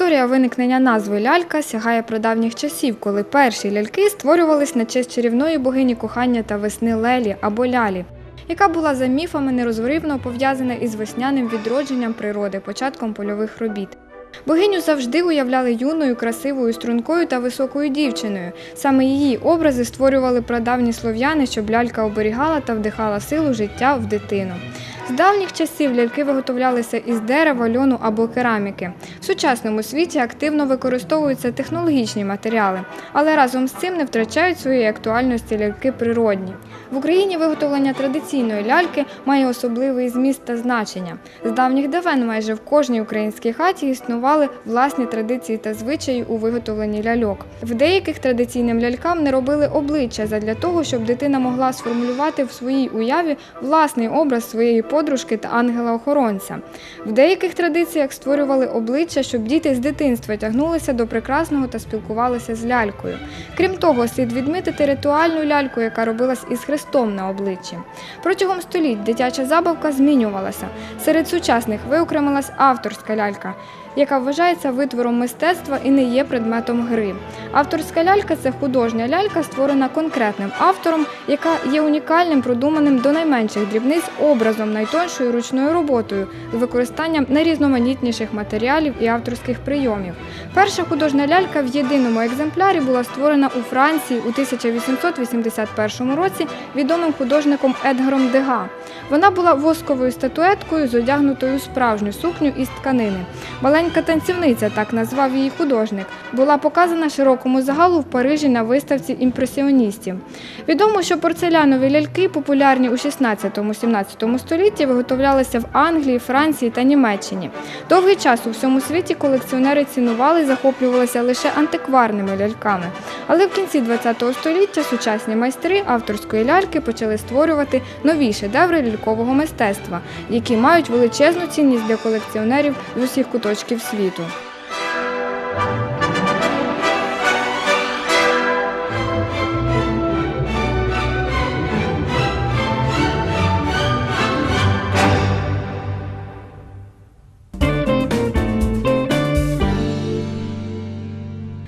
виникнення назви лялька сягає прадавніх часів, коли перші ляльки створювались на честь чарівної богині кохання та весни Лелі або Лялі, яка була за міфами нерозривно пов'язана із весняним відродженням природи, початком польових робіт. Богиню завжди уявляли юною, красивою, стрункою та високою дівчиною. Саме її образи створювали прадавні слов'яни, щоб лялька оберігала та вдихала силу життя в дитину. З давніх часів ляльки виготовлялися із дерева, льону або кераміки. В сучасному світі активно використовуються технологічні матеріали, але разом з цим не втрачають своєї актуальності ляльки природні. В Україні виготовлення традиційної ляльки має особливий зміст та значення. З давніх давен майже в кожній українській хаті існували власні традиції та звичаї у виготовленні ляльок. В деяких традиційним лялькам не робили обличчя задля того, щоб дитина могла сформулювати в своїй уяві власний образ своєї подружки та ангела-охоронця. В деяких традиціях створювали обличчя, щоб діти з дитинства тягнулися до прекрасного та спілкувалися з лялькою. Крім того, слід відмітити ритуальну ляльку, яка робилась із хрестом на обличчі. Протягом століть дитяча забавка змінювалася. Серед сучасних виокремилась авторська лялька, яка вважається витвором мистецтва і не є предметом гри. Авторська лялька це художня лялька, створена конкретним автором, яка є унікальним, продуманим до найменших дрібниць образом найтоншою ручною роботою з використанням найрізноманітніших матеріалів і авторських прийомів. Перша художня лялька в єдиному екземплярі була створена у Франції у 1881 році відомим художником Едгаром Дега. Вона була восковою статуеткою з одягнутою справжню сукню із тканини. Маленька танцівниця, так назвав її художник, була показана широкому загалу в Парижі на виставці імпресіоністів. Відомо, що порцелянові ляльки, популярні у 16-17 столітті, виготовлялися в Англії, Франції та Німеччині. Довгий час у всьому світі колекціонери цінували і захоплювалися лише антикварними ляльками. Але в кінці ХХ століття сучасні майстри авторської ляльки почали створювати нові шедеври лялькового мистецтва, які мають величезну цінність для колекціонерів з усіх куточків світу.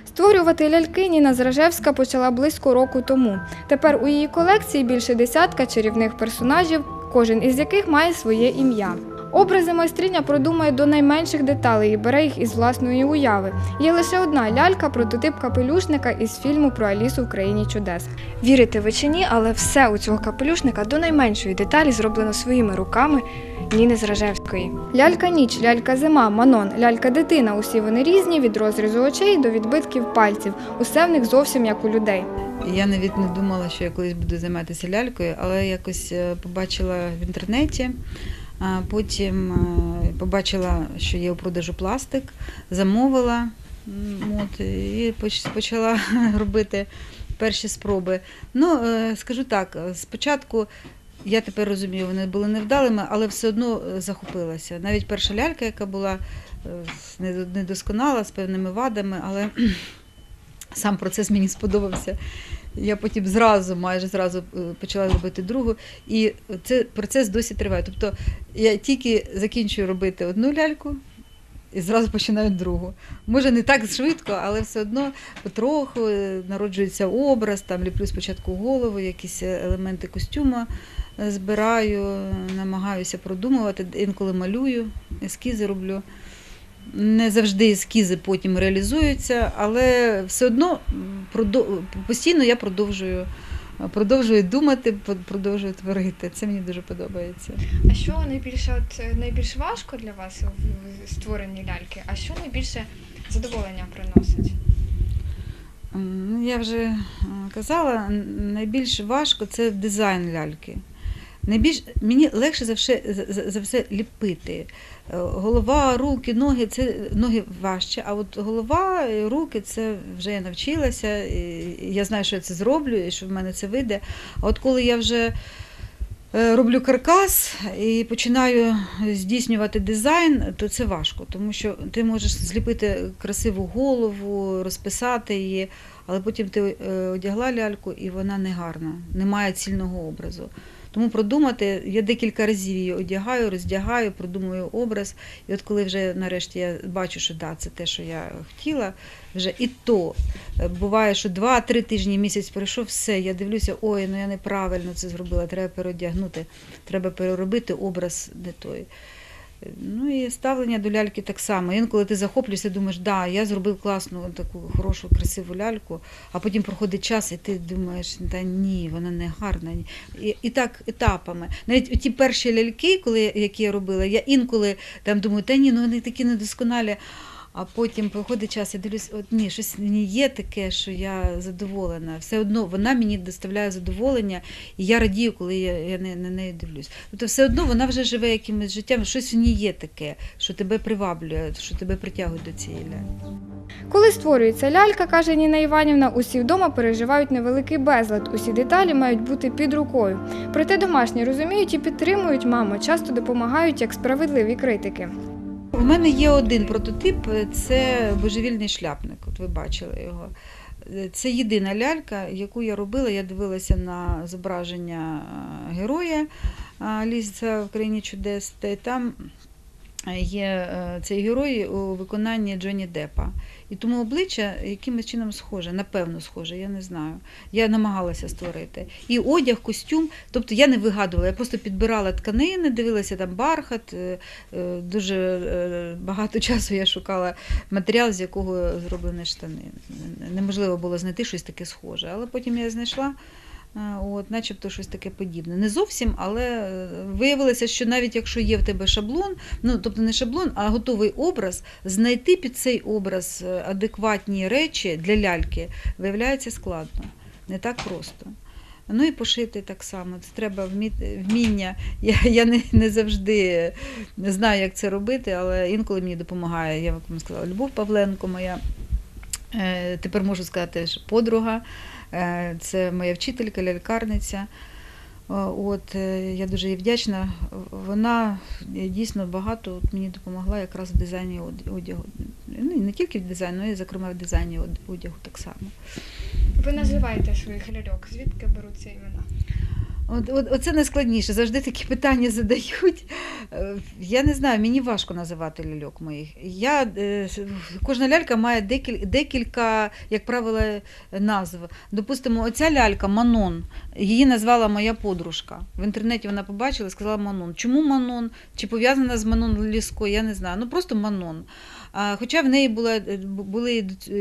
Створювати ляльки Ніна Зражевська почала близько року тому. Тепер у її колекції більше десятка чарівних персонажів, кожен із яких має своє ім'я. Образи майстриня продумує до найменших деталей і бере їх із власної уяви. Є лише одна лялька, прототип капелюшника із фільму про Алісу в країні чудес. Вірите ви чи ні, але все у цього капелюшника до найменшої деталі зроблено своїми руками Ніни Зражевської. Лялька ніч, лялька зима, манон, лялька дитина. Усі вони різні від розрізу очей до відбитків пальців. Усе в них зовсім як у людей. Я навіть не думала, що я колись буду займатися лялькою, але якось е, побачила в інтернеті. Потім е, побачила, що є у продажу пластик, замовила от, і почала робити перші спроби. Ну, е, скажу так, спочатку я тепер розумію, вони були невдалими, але все одно е, захопилася. Навіть перша лялька, яка була недо- недосконала, з певними вадами, але сам процес мені сподобався. Я потім зразу, майже зразу е, почала робити другу. І це процес досі триває. Тобто я тільки закінчую робити одну ляльку і зразу починаю другу. Може, не так швидко, але все одно потроху е, народжується образ, там ліплю спочатку голову, якісь е, елементи костюма збираю, намагаюся продумувати, інколи малюю, ескізи роблю. Не завжди ескізи потім реалізуються, але все одно постійно я продовжую, продовжую думати, продовжую творити. Це мені дуже подобається. А що найбільше от найбільш важко для вас в створенні ляльки? А що найбільше задоволення приносить? Ну, я вже е, казала, найбільш важко це дизайн ляльки. Найбільш мені легше за все, за- за, все ліпити. Е, Голова, руки, ноги це ноги важче, а от голова, і руки це вже я навчилася. і Я знаю, що я це зроблю і що в мене це вийде. А от коли я вже е, роблю каркас і починаю здійснювати дизайн, то це важко, тому що ти можеш зліпити красиву голову, розписати її, але потім ти е, одягла ляльку і вона не гарна, немає цільного образу. Тому продумати, я декілька разів її одягаю, роздягаю, продумую образ. І от коли вже нарешті я бачу, що да, це те, що я хотіла, вже і то е, буває, що два-три тижні місяць пройшов, все, я дивлюся, ой, ну я неправильно це зробила, треба переодягнути, треба переробити образ не той. Ну і ставлення до ляльки так само. Інколи ти захоплюєшся, думаєш, да, я зробив класну, таку хорошу, красиву ляльку, а потім проходить час, і ти думаєш, та ні, вона не гарна. І, і так етапами. Навіть ті перші ляльки, коли, які я робила, я інколи там думаю, та ні, ну вони такі недосконалі. А потім проходить час, я дивлюсь, от ні, щось мені є таке, що я задоволена. Все одно вона мені доставляє задоволення, і я радію, коли я, я на, на неї дивлюсь. Тобто все одно вона вже живе якимось життям, щось в ній є таке, що тебе приваблює, що тебе притягує до цієї ляльки. Коли створюється лялька, каже Ніна Іванівна, усі вдома переживають невеликий безлад. Усі деталі мають бути під рукою. Проте домашні розуміють і підтримують маму, часто допомагають як справедливі критики. У мене є один прототип, це божевільний шляпник. От ви бачили його. Це єдина лялька, яку я робила. Я дивилася на зображення е, героя е, Ліса в країні чудес. Та там є е, цей герой у виконанні Джонні Деппа. І тому обличчя якимось чином схоже, напевно, схоже, я не знаю. Я намагалася створити. І одяг, костюм. Тобто я не вигадувала, я просто підбирала тканини, дивилася там бархат. е, е, Дуже е, багато часу я шукала матеріал, з якого зроблені штани. Неможливо було знайти щось таке схоже. Але потім я знайшла. Е, От, начебто щось таке подібне. Не зовсім, але е, виявилося, що навіть якщо є в тебе шаблон, ну тобто не шаблон, а готовий образ, знайти під цей образ е, адекватні речі для ляльки виявляється складно, не так просто. Ну і пошити так само. Це треба вміння. Я, я не, не завжди не знаю, як це робити, але інколи мені допомагає. Я вам сказала, Любов Павленко, моя тепер можу сказати, що подруга. Е, Це моя вчителька, лікарниця. От, е, я дуже їй вдячна. Вона е, дійсно багато от мені допомогла якраз в дизайні одягу. Ну, і не тільки в дизайні, але й, зокрема, в дизайні одягу так само. Ви називаєте своїх ляльок. Звідки беруться імена? От, от, оце найскладніше. Завжди такі питання задають. Е, Я не знаю, мені важко називати ляльок моїх. Я, е, кожна лялька має декіль, декілька, як правило, назв. Допустимо, оця лялька Манон. Її назвала моя подружка. В інтернеті вона побачила і сказала Манон. Чому Манон? Чи пов'язана з Манон Ліско? Я не знаю. Ну просто Манон. Хоча в неї була, були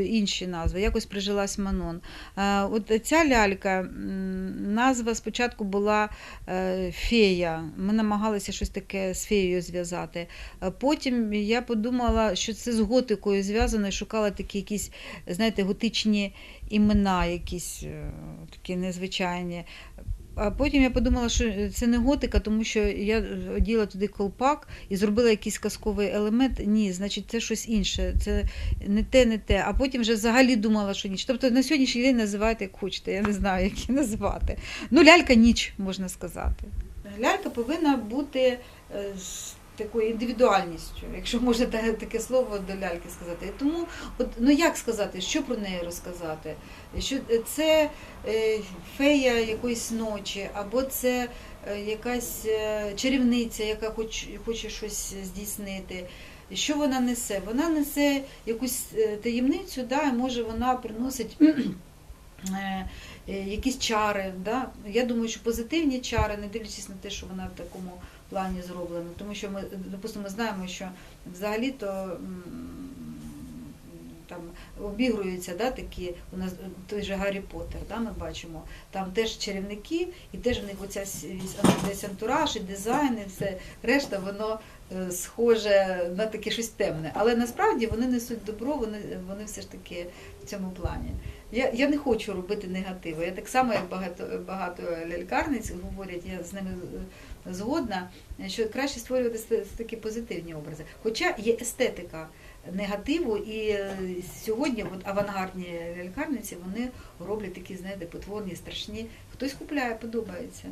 інші назви, якось прижилась Манон. От ця лялька, назва спочатку була е, фея. Ми намагалися щось таке з феєю зв'язати. Потім я подумала, що це з готикою зв'язано і шукала такі якісь, знаєте, готичні імена, якісь е, такі незвичайні. А потім я подумала, що це не готика, тому що я оділа туди колпак і зробила якийсь казковий елемент. Ні, значить, це щось інше, це не те, не те. А потім вже взагалі думала, що ніч. Тобто на сьогоднішній день називайте як хочете, я не знаю, як її назвати. Ну, лялька ніч, можна сказати. Лялька повинна бути е, з такою індивідуальністю, якщо можна таке слово до ляльки сказати. Тому, от, ну як сказати, що про неї розказати? Що це е, фея якоїсь ночі, або це е, якась е, чарівниця, яка хоч, хоче щось здійснити. Що вона несе? Вона несе якусь таємницю, да, може вона приносить якісь чари. Да? Я думаю, що позитивні чари, не дивлячись на те, що вона в такому плані зроблена. Тому що ми, допустимо, знаємо, що взагалі-то там обігруються да, такі, у нас той же Гаррі Поттер, да, ми бачимо, там теж чарівники, і теж в них оця десь антураж, і дизайн, і все решта, воно е, схоже на таке щось темне. Але насправді вони несуть добро, вони, вони все ж таки в цьому плані. Я, я не хочу робити негативу. Я так само, як багато, багато лялькарниць говорять, я з ними е, згодна, що краще створювати такі позитивні образи. Хоча є естетика негативу, і е, сьогодні от авангардні лялькарниці вони роблять такі, знаєте, потворні, страшні. Хтось купляє, подобається.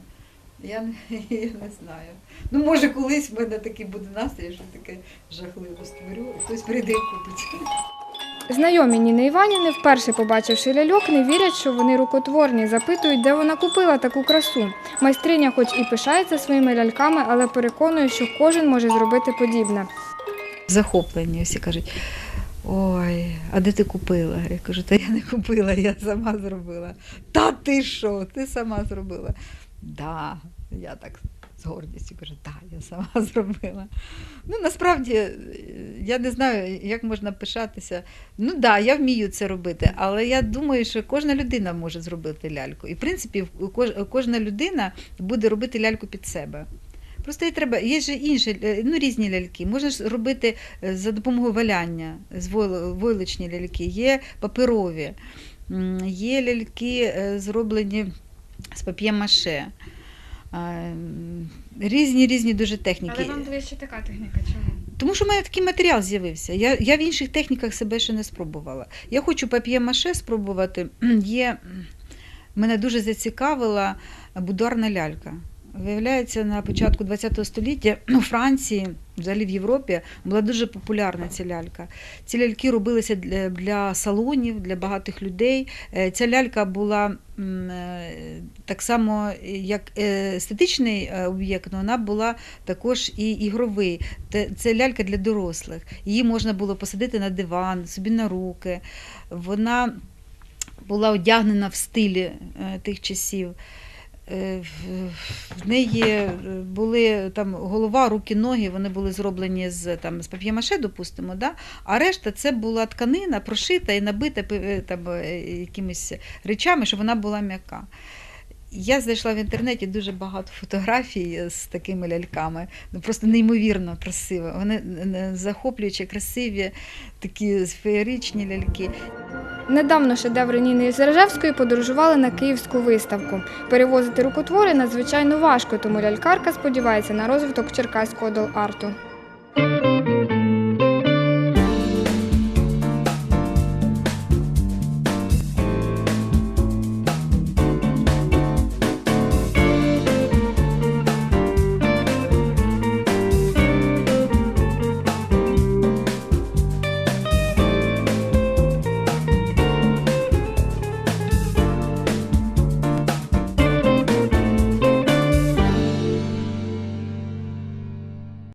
Я не, я не знаю. Ну, може, колись в мене такий буде настрій, що таке жахливо створю, і хтось прийде і купить. Знайомі Ніни Іванівни, вперше побачивши ляльок, не вірять, що вони рукотворні, запитують, де вона купила таку красу. Майстриня, хоч і пишається своїми ляльками, але переконує, що кожен може зробити подібне. захоплені. Всі кажуть, ой, а де ти купила? Я кажу, та я не купила, я сама зробила. Та ти що? Ти сама зробила? Да, я так з гордістю кажу, так, я сама зробила. Ну, насправді, е, я не знаю, як можна пишатися. Ну так, да, я вмію це робити, але я думаю, що кожна людина може зробити ляльку. І в принципі, кожна людина буде робити ляльку під себе. Просто їй треба, є ж інші е, ну, різні ляльки. Можна ж робити е, за допомогою валяння, войлочні ляльки, є паперові, є ляльки, зроблені з пап'є-маше. Різні різні дуже техніки. Але вам ще така техніка. Чому? Тому що в мене такий матеріал з'явився. Я, я в інших техніках себе ще не спробувала. Я хочу пап'є-маше спробувати. Є, мене дуже зацікавила будуарна лялька. Виявляється, на початку ХХ століття у Франції, взагалі в Європі, була дуже популярна ця лялька. Ці ляльки робилися для, салонів, для багатих людей. Е, Ця лялька була е, так само як е, естетичний об'єкт, але вона була також і ігровий. Це лялька для дорослих. Її можна було посадити на диван, собі на руки. Вона була одягнена в стилі тих часів. Е, в- неї е, були там голова, руки, ноги, вони були зроблені з, там, з пап'ємаше, допустимо, да? а решта це була тканина, прошита і набита там, е, якимись речами, щоб вона була м'яка. Я знайшла в інтернеті дуже багато фотографій з такими ляльками. Ну, просто неймовірно красиво. Вони захоплюючі, красиві, такі феєричні ляльки. Недавно шедеври Ніни Зержевської подорожували на київську виставку. Перевозити рукотвори надзвичайно важко, тому лялькарка сподівається на розвиток черкаського дол-арту.